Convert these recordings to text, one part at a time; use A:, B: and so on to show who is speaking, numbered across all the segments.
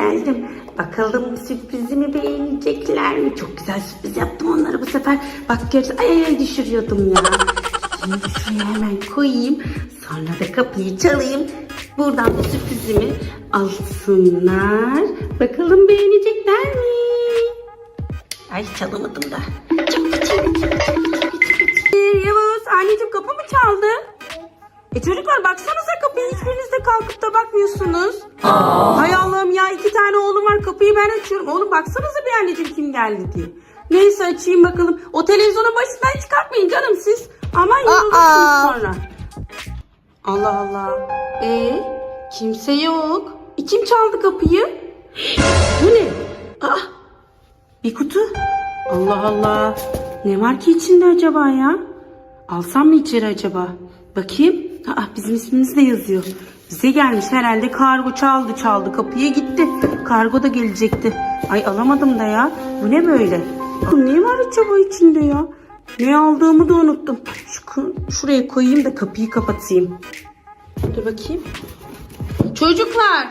A: geldim. Bakalım sürprizimi beğenecekler mi? Çok güzel sürpriz yaptım onlara bu sefer. Bak göreceğiz. Ay ay düşürüyordum ya. Şimdi şuraya hemen koyayım. Sonra da kapıyı çalayım. Buradan da sürprizimi alsınlar. Bakalım beğenecekler mi? Ay çalamadım da. Yavuz anneciğim kapı mı çaldı? E çocuklar baksanıza kapıyı hiçbiriniz de kalkıp da bakmıyorsunuz. Hay Allah'ım ya iki tane oğlum var kapıyı ben açıyorum. Oğlum baksanıza bir anneciğim kim geldi diye. Neyse açayım bakalım. O televizyonun başından çıkartmayın canım siz. Aman yorulursunuz sonra. Allah Allah. E kimse yok. E, kim çaldı kapıyı? Bu ne? Ah bir kutu. Allah Allah. Ne var ki içinde acaba ya? Alsam mı içeri acaba? Bakayım. Aa, bizim ismimiz de yazıyor. Bize gelmiş herhalde kargo çaldı çaldı kapıya gitti. Kargo da gelecekti. Ay alamadım da ya. Bu ne böyle? Ne var acaba içinde ya? Ne aldığımı da unuttum. Şu, şuraya koyayım da kapıyı kapatayım. Dur bakayım. Çocuklar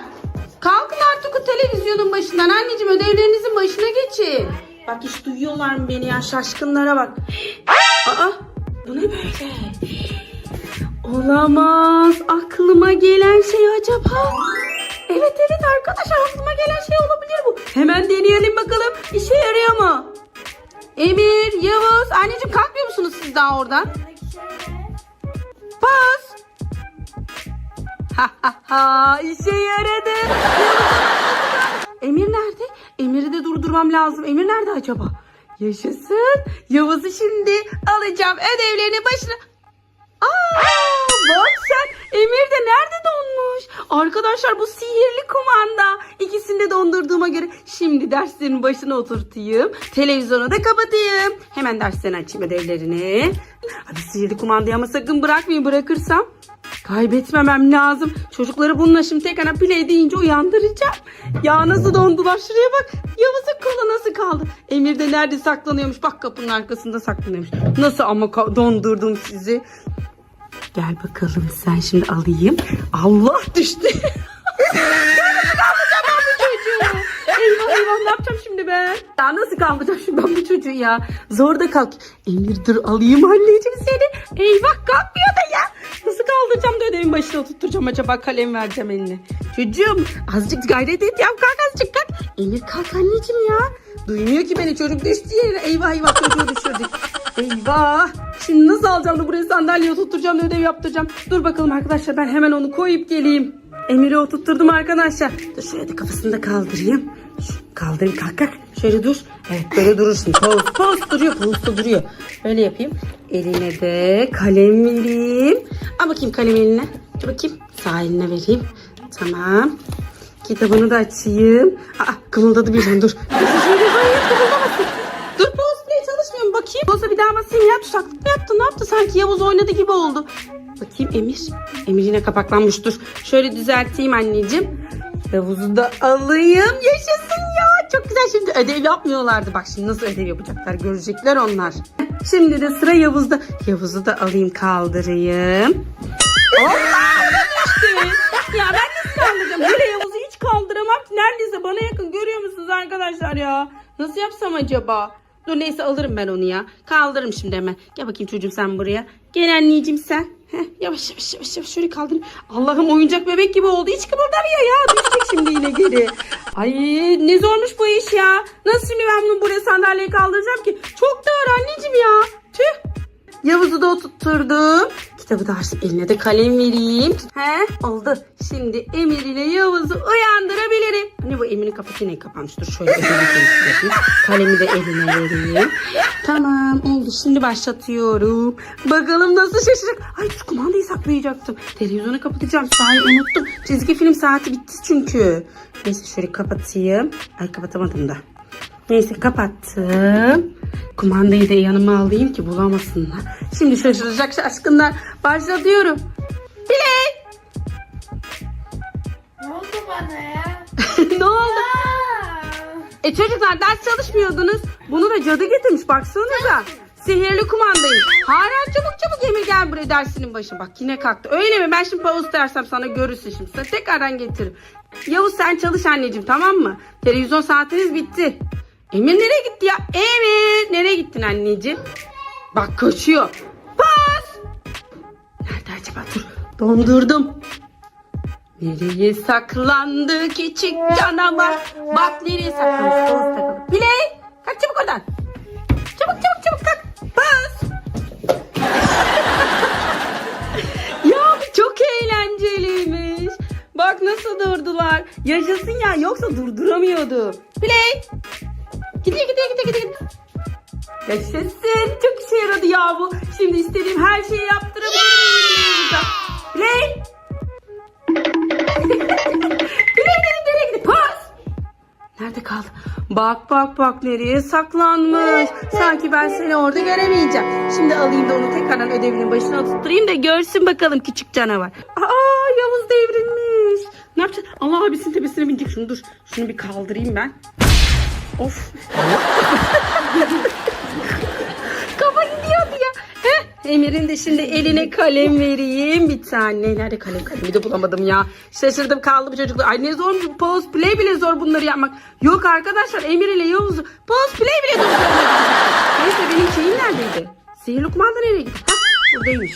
A: kalkın artık o televizyonun başından. Anneciğim ödevlerinizin başına geçin. Bak hiç duyuyorlar mı beni ya şaşkınlara bak. Aa bu ne böyle? Olamaz. Aklıma gelen şey acaba? Evet evet arkadaşlar aklıma gelen şey olabilir bu. Hemen deneyelim bakalım işe yarıyor mu? Emir, Yavuz, anneciğim kalkmıyor musunuz siz daha oradan? Pas. Ha ha ha işe yaradı. Emir nerede? Emir'i de durdurmam lazım. Emir nerede acaba? Yaşasın. Yavuz'u şimdi alacağım ödevlerini başına. Aa, bak sen Emir de nerede donmuş? Arkadaşlar bu sihirli kumanda. İkisini de dondurduğuma göre şimdi derslerin başına oturtayım. Televizyonu da kapatayım. Hemen derslerini açayım ödevlerini. Hadi sihirli kumandayı ama sakın bırakmayın bırakırsam. Kaybetmemem lazım. Çocukları bununla şimdi tekrar play deyince uyandıracağım. Ya nasıl dondular şuraya bak. Yavuz'un kolu nasıl kaldı? Emir de nerede saklanıyormuş? Bak kapının arkasında saklanıyormuş. Nasıl ama dondurdum sizi. Gel bakalım sen şimdi alayım. Allah düştü. Eyvah eyvah ne yapacağım şimdi ben? Ya nasıl kaldıracağım şimdi ben bu çocuğu ya? Zor da kalk. Emir dur alayım anneciğim seni. Eyvah kalkmıyor da ya. Nasıl kaldıracağım da ödevin başına oturtacağım acaba kalem vereceğim eline. Çocuğum azıcık gayret et ya kalk azıcık kalk. Emir kalk anneciğim ya. Duymuyor ki beni çocuk düştü yere. Eyvah eyvah çocuğu düşürdük. Eyvah. Şimdi nasıl alacağım da buraya sandalyeye oturtacağım da ödev yaptıracağım. Dur bakalım arkadaşlar ben hemen onu koyup geleyim. Emir'i oturtturdum arkadaşlar. Dur şöyle de kafasını da kaldırayım. Kaldırayım kalk kalk. Şöyle dur. Evet böyle durursun. Poz poz duruyor. Poz duruyor. Böyle yapayım. Eline de kalem vereyim. Al bakayım kalem eline. Dur bakayım. Sağ eline vereyim. Tamam. Kitabını da açayım. Aa kımıldadı birden dur. Şöyle hayır kımıldamasın. Dur pause play çalışmıyor mu? Bakayım. Pause'a bir daha basayım ya. Tuşaklık mı yaptı? Ne yaptı? Sanki Yavuz oynadı gibi oldu. Bakayım Emir. Emir yine kapaklanmış. Dur. Şöyle düzelteyim anneciğim. Yavuz'u da alayım. Yaşasın ya. Çok güzel. Şimdi ödev yapmıyorlardı. Bak şimdi nasıl ödev yapacaklar. Görecekler onlar. Şimdi de sıra Yavuz'da. Yavuz'u da alayım kaldırayım. Allah! Ya ben nasıl kaldıracağım? Böyle Yavuz'u hiç kaldıramam. ki. Neredeyse bana yakın. Görüyor musunuz arkadaşlar ya? Nasıl yapsam acaba? Dur neyse alırım ben onu ya. Kaldırırım şimdi hemen. Gel bakayım çocuğum sen buraya. Gel anneciğim sen. Heh, yavaş yavaş yavaş yavaş şöyle kaldırayım. Allah'ım oyuncak bebek gibi oldu. Hiç kıpırdamıyor ya. Düşecek şimdi yine geri. Ay ne zormuş bu iş ya. Nasıl şimdi ben bunu buraya sandalyeye kaldıracağım ki? Çok ağır anneciğim ya. Tüh. Yavuz'u da oturtturdum. Kitabı da açtım. Eline de kalem vereyim. He oldu. Şimdi Emir ile Yavuz'u uyandırabilirim. Bu Emir'in kafası ne kapanmış? Dur şöyle temizleyeyim. Kalemi de eline vereyim. Tamam oldu. Şimdi başlatıyorum. Bakalım nasıl şaşıracak. Ay şu kumandayı saklayacaktım. Televizyonu kapatacağım. Sahi unuttum. Çizgi film saati bitti çünkü. Neyse şöyle kapatayım. Ay kapatamadım da. Neyse kapattım. Kumandayı da yanıma alayım ki bulamasınlar. Şimdi şaşıracak şaşkınlar. Başlatıyorum. Play.
B: Ne oldu bana ya?
A: ne oldu? E çocuklar ders çalışmıyordunuz. Bunu da cadı getirmiş baksanıza. Sihirli kumandayım. Hala çabuk çabuk Emir gel buraya dersinin başına. Bak yine kalktı. Öyle mi? Ben şimdi pause dersem sana görürsün şimdi. Sana tekrardan getiririm. Yavuz sen çalış anneciğim tamam mı? Televizyon saatiniz bitti. Emir nereye gitti ya? Emir nereye gittin anneciğim? Bak kaçıyor. Bas. Nerede acaba? Dur. Dondurdum. Nereye saklandı küçük canavar? Bak nereye saklandı? Pause takalım. Biley. Kaç çabuk oradan. Çabuk çabuk çabuk kalk. Bas. ya bu çok eğlenceliymiş. Bak nasıl durdular. Yaşasın ya yoksa durduramıyordu. Play. Gidiyor gidiyor gidiyor gidiyor. Yaşasın. Çok işe yaradı ya bu. Şimdi istediğim her şeyi yaptırabilirim. Play. Play nereye nereye gidiyor? Pas. Nerede kaldı? Bak bak bak nereye saklanmış. Sanki ben seni orada göremeyeceğim. Şimdi alayım da onu tekrardan ödevinin başına tutturayım da görsün bakalım küçük canavar. Aa Yavuz devrilmiş. Ne yapacağız? Allah abisinin tepesine binecek. Şunu dur. Şunu bir kaldırayım ben. Of. Emir'in de şimdi eline kalem vereyim bir tane. Nerede kalem kalemi de bulamadım ya. Şaşırdım kaldı bu çocuklar. Ay ne zormuş pause play bile zor bunları yapmak. Yok arkadaşlar Emir ile Yavuz pause play bile zor. Neyse benim şeyim neredeydi? Sihirli kumanda nereye gitti? Hah buradaymış.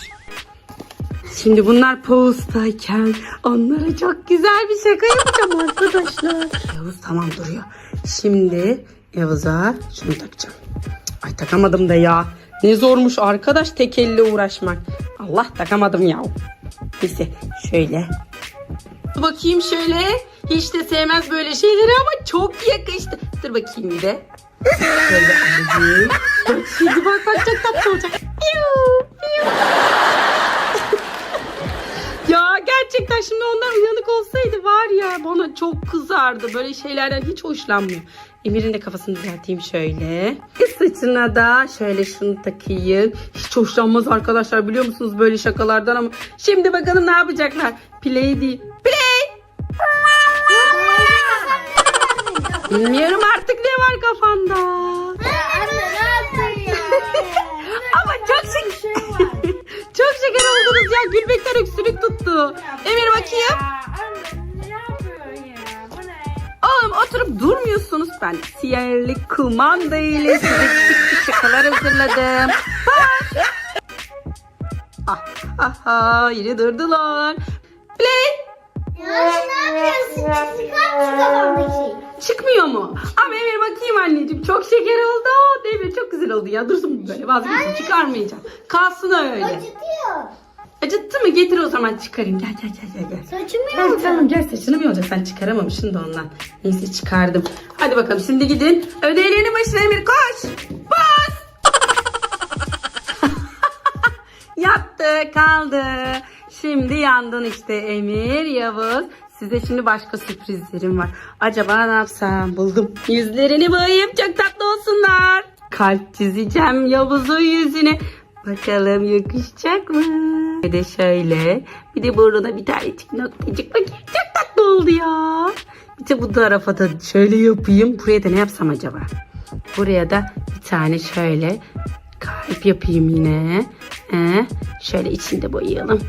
A: Şimdi bunlar pause'dayken onlara çok güzel bir şaka yapacağım arkadaşlar. Yavuz tamam duruyor. Şimdi Yavuz'a şunu takacağım. Ay takamadım da ya. Ne zormuş arkadaş tek elle uğraşmak. Allah takamadım ya. Neyse şöyle. Bakayım şöyle. Hiç de sevmez böyle şeyleri ama çok yakıştı. Dur bakayım bir de. Şöyle alayım. Şimdi bak bak çok tatlı olacak. Ya gerçekten şimdi onlar uyanık olsaydı var ya bana çok kızardı. Böyle şeylerden hiç hoşlanmıyor. Emir'in de kafasını düzelteyim şöyle. Saçına da şöyle şunu takayım. Hiç hoşlanmaz arkadaşlar biliyor musunuz böyle şakalardan ama. Şimdi bakalım ne yapacaklar. Play değil. Play. Bilmiyorum artık ne var kafanda. Ama çok şeker. çok şeker oldunuz ya. Gülmekten öksürük tuttu. Emir bakayım. Oturup durmuyorsunuz. Ben siyerli kumanda ile size küçük şakalar hazırladım. Ah, ah, ah, yine durdular. Play. Çıkmıyor mu? Ama Emir bakayım anneciğim. Çok şeker oldu. Emir çok güzel oldu ya. Dursun böyle vazgeçtim. Çıkarmayacağım. Kalsın öyle. Acıttı mı? Getir o zaman çıkarayım. Gel gel gel gel. gel.
B: Saçımı
A: Gel tamam gel saçını mı yolacak? Sen çıkaramamışsın da ondan. Neyse çıkardım. Hadi bakalım şimdi gidin. Ödevlerinin başına Emir koş. Bas. Yattı kaldı. Şimdi yandın işte Emir, Yavuz. Size şimdi başka sürprizlerim var. Acaba ne yapsam? Buldum. Yüzlerini boyayayım çok tatlı olsunlar. Kalp çizeceğim Yavuz'un yüzüne. Bakalım yakışacak mı? Bir de şöyle. Bir de burnuna bir tanecik noktacık. Bakayım çok tatlı oldu ya. Bir de bu tarafa da şöyle yapayım. Buraya da ne yapsam acaba? Buraya da bir tane şöyle kalp yapayım yine. Ee, şöyle içinde boyayalım.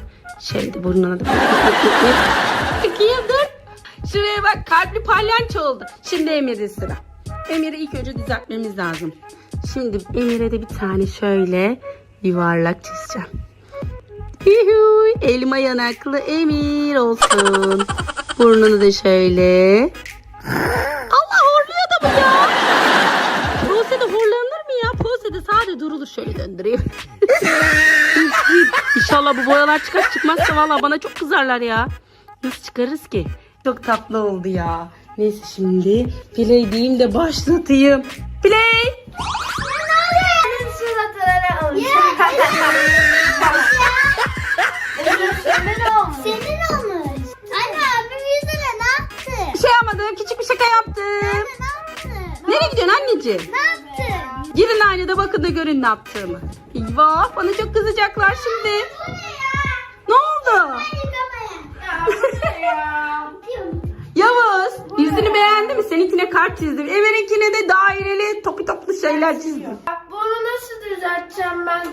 A: Şöyle de burnuna da Bakayım dur. Şuraya bak kalpli palyanço oldu. Şimdi Emir'de sıra. Emir'i ilk önce düzeltmemiz lazım. Şimdi Emir'e de bir tane şöyle yuvarlak çizeceğim. Yuhu, elma yanaklı Emir olsun. Burnunu da şöyle. Allah horluyor da bu ya. Pose'de horlanır mı ya? Pose'de sade durulur. Şöyle döndüreyim. İnşallah bu boyalar çıkar çıkmazsa valla bana çok kızarlar ya. Nasıl çıkarırız ki? Çok tatlı oldu ya. Neyse şimdi play diyeyim de başlatayım. Play. Anneciğim?
B: Ne yaptı?
A: Girin aynada bakın da görün ne yaptığımı. Eyvah bana çok kızacaklar şimdi.
B: Bu ne ya?
A: Ne oldu?
B: Yıkamaya. Ya
A: Yavuz yüzünü beğendi mi? Seninkine kart çizdim. Emir'inkine de daireli topu toplu şeyler çizdim.
B: Bunu nasıl
C: düzelteceğim ben.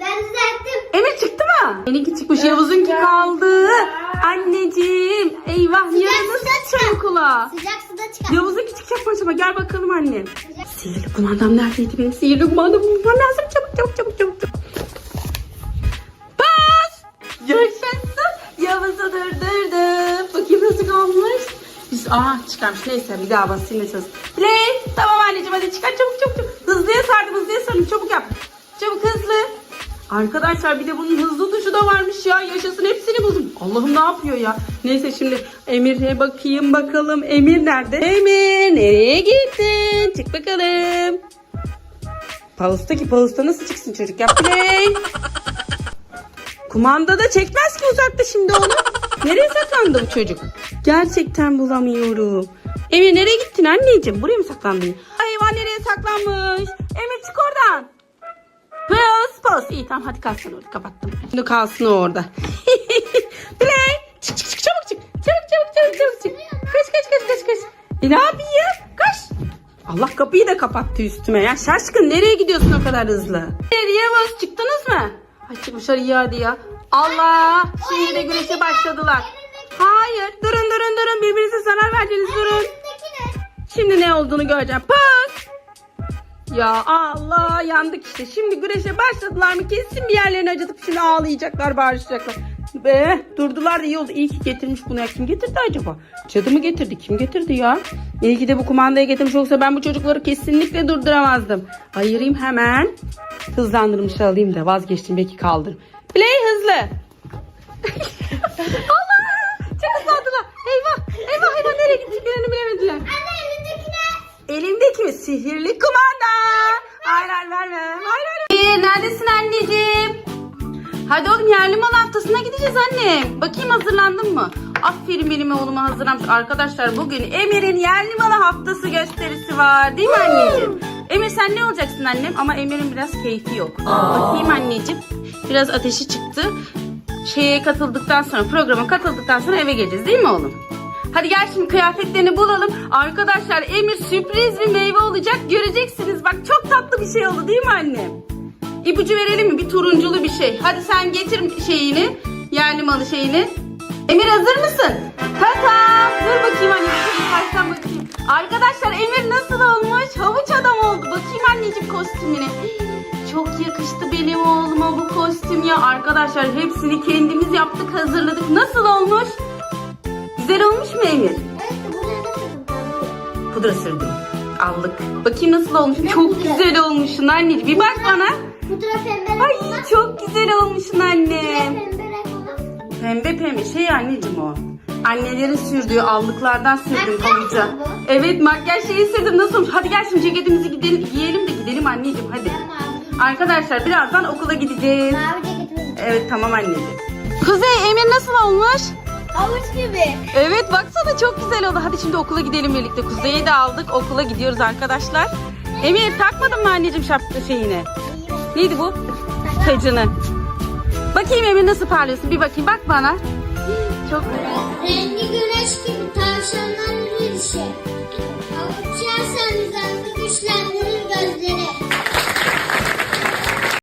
B: Ben düzelttim.
A: Emir çıktı mı? Benimki çıkmış Yavuz'unki kaldı. Anneciğim eyvah yarın nasıl çıkacağım okula?
B: Sıcak suda çıkar.
A: Yavuz'unki çıkacak mı acaba? Gel bakalım anne. Sihirli kumandam neredeydi benim? Sihirli kumandamı bulmam lazım. Çabuk çabuk çabuk çabuk. çabuk. Bas! Yaşasın. Yavuz'u durdurdum. Bakayım nasıl kalmış. Biz, aa çıkarmış. Neyse bir daha basayım esas. Play. Tamam anneciğim hadi çıkar çabuk çabuk çabuk. Hızlıya sardım hızlıya sardım. Çabuk yap. Çabuk hızlı. Arkadaşlar bir de bunun hızlı tuşu da varmış ya. Yaşasın hepsini buldum. Allah'ım ne yapıyor ya? Neyse şimdi Emir'e bakayım bakalım. Emir nerede? Emir nereye gittin? Çık bakalım. Paus'ta ki Paus'ta nasıl çıksın çocuk? Yap play. Kumanda da çekmez ki uzakta şimdi onu. Nereye saklandı bu çocuk? Gerçekten bulamıyorum. Emir nereye gittin anneciğim? Buraya mı saklandın? Hayvan nereye saklanmış? Emir çık oradan. Pıs pıs. İyi tamam hadi kalsın orada kapattım. Şimdi kalsın o orada. Play. Çık çık çık çabuk çık. Çabuk çabuk çabuk çabuk çık. Kaç kaç kaç kaç kaç. E ne yapayım? Kaç. Allah kapıyı da kapattı üstüme ya. Şaşkın nereye gidiyorsun o kadar hızlı? Nereye bas çıktınız mı? Ay çıkmışlar iyi hadi ya. Allah. Şimdi de güreşe başladılar. Hayır durun durun durun birbirinize zarar verdiniz durun. Şimdi ne olduğunu göreceğim. Pıs. Ya Allah yandık işte. Şimdi güreşe başladılar mı kesin bir yerlerini acıtıp şimdi ağlayacaklar bağırışacaklar. Be durdular da iyi oldu. İyi ki getirmiş bunu ya. Kim getirdi acaba? Cadı mı getirdi? Kim getirdi ya? İyi ki de bu kumandayı getirmiş olsa ben bu çocukları kesinlikle durduramazdım. Ayırayım hemen. Hızlandırmış alayım da vazgeçtim belki kaldır. Play hızlı. Allah! Çok hızlandılar. Eyvah! Eyvah eyvah nereye gittiklerini bilemediler.
B: Anne?
A: Elimdeki mi? Sihirli kumanda. Hayır hayır verme. Hayır hayır. Ee, neredesin anneciğim? Hadi oğlum yerli mal haftasına gideceğiz anne. Bakayım hazırlandın mı? Aferin benim oğluma hazırlanmış. Arkadaşlar bugün Emir'in yerli malı haftası gösterisi var. Değil mi anneciğim? Emir sen ne olacaksın annem? Ama Emir'in biraz keyfi yok. Bakayım anneciğim. Biraz ateşi çıktı. Şeye katıldıktan sonra programa katıldıktan sonra eve geleceğiz değil mi oğlum? Hadi gel şimdi kıyafetlerini bulalım. Arkadaşlar Emir sürpriz bir meyve olacak. Göreceksiniz bak çok tatlı bir şey oldu değil mi annem? İpucu verelim mi? Bir turunculu bir şey. Hadi sen getir şeyini. Yerli malı şeyini. Emir hazır mısın? Tamam. Dur bakayım anne. Baştan bakayım. Arkadaşlar Emir nasıl olmuş? Havuç adam oldu. Bakayım anneciğim kostümüne. Çok yakıştı benim oğluma bu kostüm ya. Arkadaşlar hepsini kendimiz yaptık hazırladık. Nasıl olmuş? Güzel olmuş mu Emir?
B: Evet buraya da.
A: Pudra sürdüm. Allık. Bakayım nasıl olmuş.
B: Ne
A: Çok
B: pudra?
A: güzel olmuşsun anneciğim. Bir bak bana.
B: Pudra pembe
A: Ay
B: renk olan.
A: çok güzel olmuşsun annem.
B: Pembe renk olan.
A: Pembe pembe şey anneciğim o. Annelerin sürdüğü allıklardan sürdüm
B: Makyaj
A: kalıcı.
B: mı bu?
A: Evet makyaj şeyi sürdüm. Nasıl olmuş? Hadi gel şimdi ceketimizi gidelim, giyelim de gidelim anneciğim hadi.
B: Ben mavi.
A: Arkadaşlar birazdan okula gideceğiz.
B: Mavi ceketimi.
A: Evet tamam anneciğim. Kuzey Emir nasıl olmuş?
B: Havuç gibi.
A: Evet baksana çok güzel oldu. Hadi şimdi okula gidelim birlikte. Kuzey'i de aldık. Okula gidiyoruz arkadaşlar. Emir takmadın mı anneciğim şapka şeyini? Neydi bu? Tacını. Bakayım Emir nasıl parlıyorsun? Bir bakayım bak bana. Çok Renkli güneş gibi tavşanların bir şey. Havuç yerseniz güçlendirir gözleri.